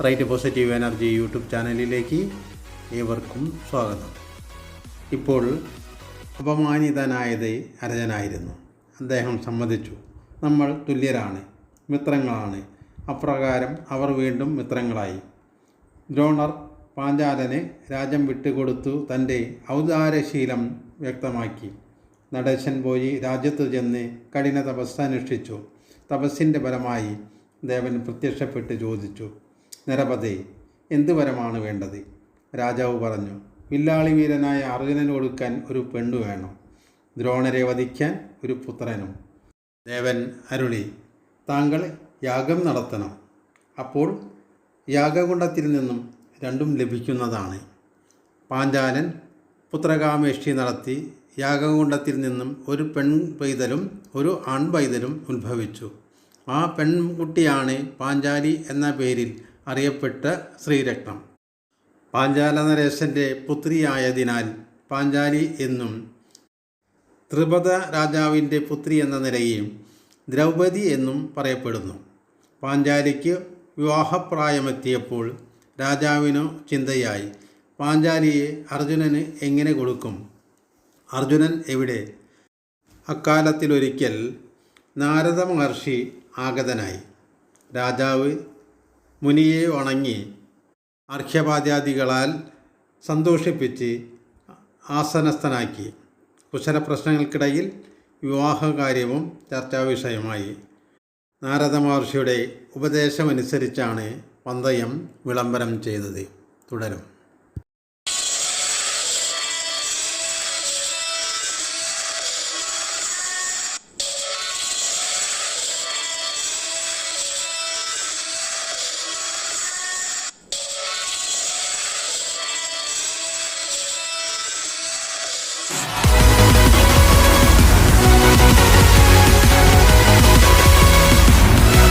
Right positive energy YouTube ചാനലിലേക്ക് ഏവർക്കും സ്വാഗതം. ഇപ്പോൾ അപമാനിതനായത് അരജനായിരുന്നു. അദ്ദേഹം സമ്മതിച്ചു. നമ്മൾ തുല്യരാണ് മിത്രങ്ങളാണ്. അപ്രകാരം അവർ വീണ്ടും മിത്രങ്ങളായി. ദ്രോണർ പാഞ്ചാലനെ രാജ്യം വിട്ടുകൊടുത്തു തന്റെ ഔദാരശീലം വ്യക്തമാക്കി. നടേശൻ പോയി രാജ്യത്ത് ചെന്ന് കഠിന തപസ് അനുഷ്ഠിച്ചു. തപസ്സിന്റെ ഫലമായി ദേവൻ പ്രത്യക്ഷപ്പെട്ട് ചോദിച്ചു നരപതേ എന്ത് വരമാണ് വേണ്ടത്? രാജാവ് പറഞ്ഞു വില്ലാളി വീരനായ അർജുനന് കൊടുക്കാൻ ഒരു പെണ്ണു വേണം. ദ്രോണരെ വധിക്കാൻ ഒരു പുത്രനും. ദേവൻ അരുളി താങ്കൾ യാഗം നടത്തണം. അപ്പോൾ യാഗകുണ്ടത്തിൽ നിന്നും രണ്ടും ലഭിക്കുന്നതാണ്. പാഞ്ചാലൻ പുത്രകാമേഷ്ടി നടത്തി യാഗകുണ്ടത്തിൽ നിന്നും ഒരു പെൺ പൈതലും ഒരു ആൺ പൈതലും ഉത്ഭവിച്ചു. ആ പെൺകുട്ടിയാണ് പാഞ്ചാലി എന്ന പേരിൽ അറിയപ്പെട്ട ശ്രീരത്നം. പാഞ്ചാല നരേശന്റെ പുത്രിയായതിനാൽ പാഞ്ചാലി എന്നും ത്രിപദ രാജാവിന്റെ പുത്രി എന്ന നിലയിൽ ദ്രൗപദി എന്നും പറയപ്പെടുന്നു. പാഞ്ചാലിക്ക് വിവാഹപ്രായമെത്തിയപ്പോൾ രാജാവിനു ചിന്തയായി പാഞ്ചാലിയെ അർജുനന് എങ്ങനെ കൊടുക്കും? അർജുനൻ എവിടെ അക്കാലത്തിലൊരിക്കൽ നാരദ മഹർഷി ആഗതനായി. രാജാവ് മുനിയെ വണങ്ങി അർഘ്യപാദ്യാദികളാൽ സന്തോഷിപ്പിച്ച് ആസനസ്ഥനാക്കി. കുശല പ്രശ്നങ്ങൾക്കിടയിൽ വിവാഹകാര്യവും ചർച്ചാ വിഷയമായി നാരദ മഹർഷിയുടെ ഉപദേശമനുസരിച്ചാണ് പന്തയം വിളംബരം ചെയ്തത്. തുടരും.